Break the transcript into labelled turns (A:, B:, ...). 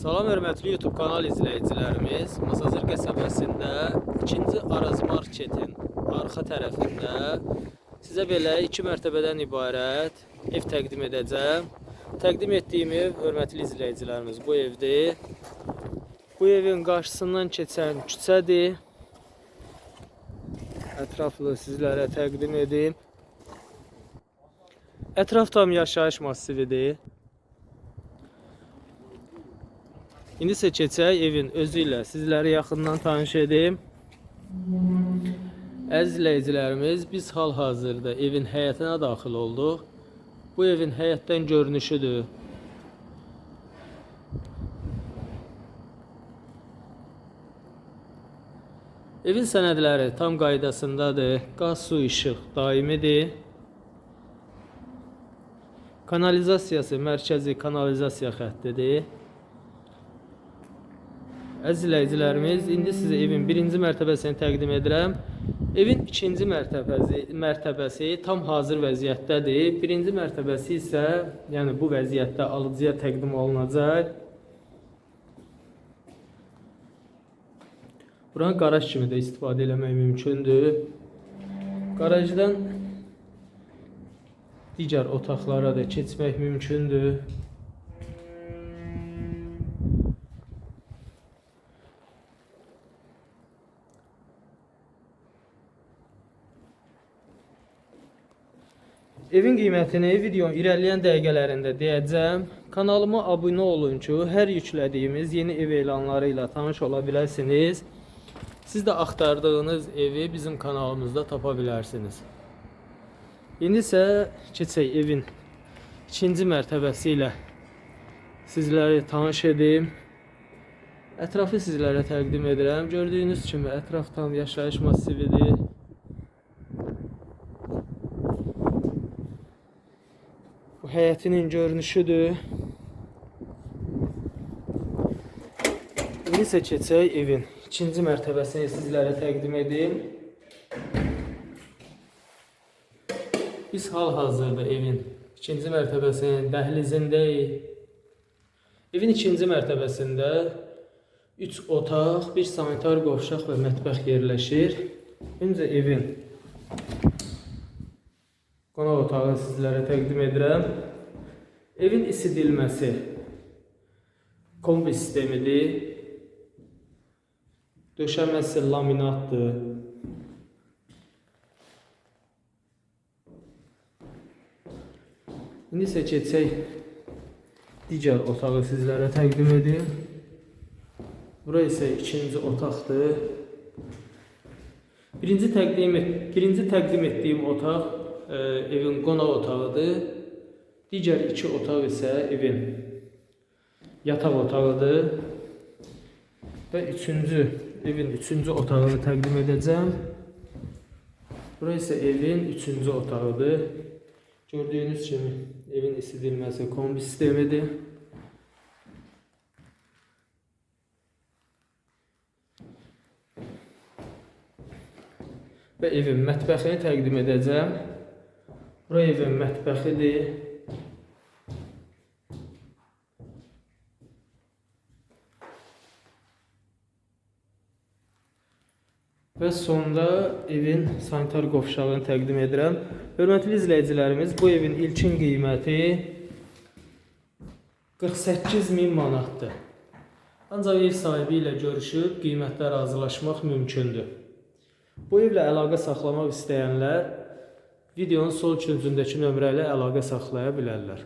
A: Salam hörmətli YouTube kanal izləyicilərimiz. Masazır qəsəbəsində 2-ci Araz Marketin arxa tərəfində sizə belə 2 mərtəbədən ibarət ev təqdim edəcəm. Təqdim etdiyim ev hörmətli izləyicilərimiz bu evdir. Bu evin qarşısından keçən küçədir. Ətraflı sizlərə təqdim edim. Ətraf tam yaşayış massividir. İndi isə keçək evin özü ilə sizləri yaxından tanış edim. Əziz biz hal-hazırda evin həyətinə daxil olduq. Bu evin həyətdən görünüşüdür. Evin sənədləri tam qaydasındadır. Qaz, su, işıq daimidir. Kanalizasiyası mərkəzi kanalizasiya xəttidir. Əziz izləyicilərimiz, indi sizə evin birinci mərtəbəsini təqdim edirəm. Evin ikinci mərtəbəsi, mərtəbəsi tam hazır vəziyyətdədir. Birinci mərtəbəsi isə, yəni bu vəziyyətdə alıcıya təqdim olunacaq. Buranı qaraj kimi də istifadə eləmək mümkündür. Qarajdan digər otaqlara da keçmək mümkündür. Evin qiymətini videonun irəliləyən dəqiqələrində deyəcəm. Kanalıma abunə olun ki, hər yüklədiyimiz yeni ev elanları ilə tanış ola biləsiniz. Siz də axtardığınız evi bizim kanalımızda tapa bilərsiniz. İndi isə keçək evin ikinci mərtəbəsi ilə sizləri tanış edim. Ətrafı sizlərə təqdim edirəm. Gördüyünüz kimi ətraf yaşayış massividir. Həyətinin görünüşüdür. İndi isə keçək evin ikinci mərtəbəsini sizlərə təqdim edim. Biz hal-hazırda evin ikinci mərtəbəsinin dəhlizindəyik. Evin ikinci mərtəbəsində 3 otaq, bir sanitar qovşaq və mətbəx yerləşir. Öncə evin qonaq otağı sizlərə təqdim edirəm. Evin isidilməsi kombi sistemidir. Döşəməsi laminatdır. İndi isə keçək digər otağı sizlərə təqdim edim. Bura isə ikinci otaqdır. Birinci təqdim et, birinci təqdim etdiyim otaq e, evin qonaq otağıdır. Digər iki otaq isə evin yataq otağıdır. Və üçüncü evin üçüncü otağını təqdim edəcəm. Bura isə evin üçüncü otağıdır. Gördüyünüz kimi evin isidilməsi kombi sistemidir. Və evin mətbəxini təqdim edəcəm. Bura evin mətbəxidir. Və sonda evin sanitar qovşağını təqdim edirəm. Hörmətli izləyicilərimiz, bu evin ilkin qiyməti 48 min manatdır. Ancaq ev sahibi ilə görüşüb qiymətlər razılaşmaq mümkündür. Bu evlə əlaqə saxlamaq istəyənlər videonun sol küncündəki nömrə ilə əlaqə saxlaya bilərlər.